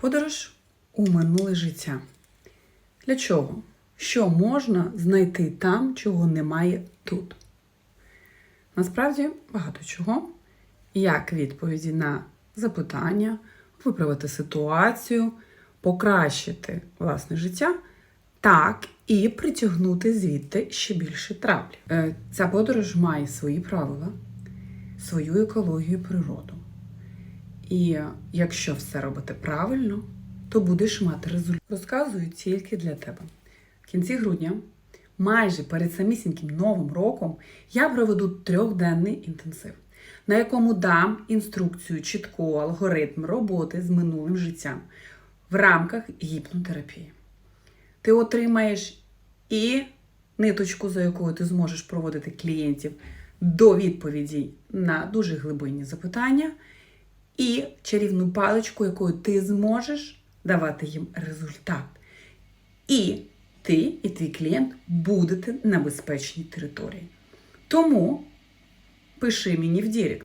Подорож у минуле життя. Для чого? Що можна знайти там, чого немає тут? Насправді багато чого. Як відповіді на запитання, виправити ситуацію, покращити власне життя, так і притягнути звідти ще більше травлі. Е, Ця подорож має свої правила, свою екологію природу. І якщо все робити правильно, то будеш мати результат. Розказую тільки для тебе. В кінці грудня, майже перед самісіньким новим роком, я проведу трьохденний інтенсив, на якому дам інструкцію, чітку алгоритм роботи з минулим життям в рамках гіпнотерапії. Ти отримаєш і ниточку, за якою ти зможеш проводити клієнтів до відповідей на дуже глибинні запитання, і чарівну паличку, якою ти зможеш давати їм результат. І ти і твій клієнт будете на безпечній території. Тому пиши мені в Дірект.